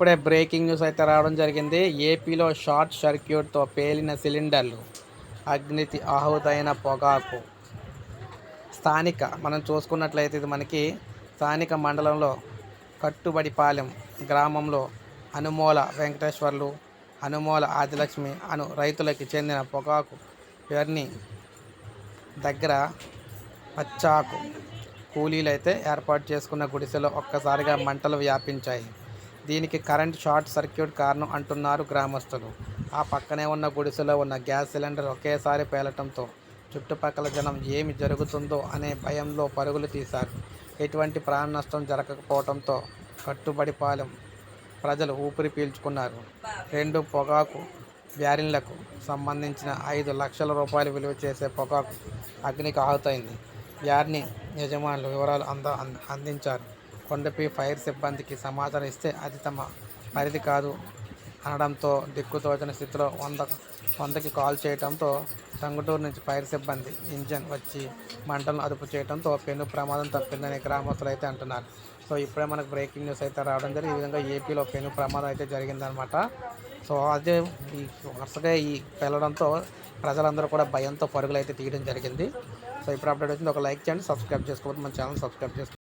ఇప్పుడే breaking news అయితే రావడం జరిగింది. ఏపీలో షార్ట్ సర్క్యూట్తో పేలిన సిలిండర్లు అగ్నికి ఆహుతైన పొగాకు. స్థానిక మనం చూసుకున్నట్లయితే ఇది మనకి స్థానిక మండలంలో కట్టుబడిపాలెం గ్రామంలో అనుమూల వెంకటేశ్వర్లు అనుమూల ఆదిలక్ష్మి అను రైతులకి చెందిన పొగాకు ఇవన్నీ దగ్గర పచ్చాకు కూలీలు అయితే ఏర్పాటు చేసుకున్న గుడిసెలో ఒక్కసారిగా మంటలు వ్యాపించాయి. దీనికి కరెంట్ షార్ట్ సర్క్యూట్ కారణం అంటున్నారు గ్రామస్తులు. ఆ పక్కనే ఉన్న గుడిసెలో ఉన్న గ్యాస్ సిలిండర్ ఒకేసారి పేలటంతో చుట్టుపక్కల జనం ఏమి జరుగుతుందో అనే భయంలో పరుగులు తీశారు. ఎటువంటి ప్రాణ నష్టం జరగకపోవడంతో కట్టుబడిపాలెం ప్రజలు ఊపిరి పీల్చుకున్నారు. రెండు పొగాకు బ్యారిన్లకు సంబంధించిన ఐదు లక్షల రూపాయలు విలువ చేసే పొగాకు అగ్నికి ఆహుతైంది. బ్యారిని యజమానులు వివరాలు అంద అంద- అందించారు. కొండపై ఫైర్ సిబ్బందికి సమాచారం ఇస్తే అది తమ పరిధి కాదు అనడంతో దిక్కుతోచని స్థితిలో వంద వందకి కాల్ చేయడంతో టంగుటూరు నుంచి ఫైర్ సిబ్బంది ఇంజన్ వచ్చి మంటలను అదుపు చేయడంతో పెను ప్రమాదం తప్పిందని గ్రామస్తులు అయితే అంటున్నారు. సో ఇప్పుడే మనకు బ్రేకింగ్ న్యూస్ అయితే రావడం జరిగింది. ఈ విధంగా ఏపీలో పెను ప్రమాదం అయితే జరిగిందనమాట సో అదే ఈ వరుసగా ఈ వెళ్ళడంతో ప్రజలందరూ కూడా భయంతో పరుగులు అయితే తీయడం జరిగింది. సో ఇప్పుడు అప్డేట్ వచ్చింది. ఒక లైక్ చేయండి సబ్స్క్రైబ్ చేసుకోవద్దు మన ఛానల్ సబ్స్క్రైబ్ చేసుకోండి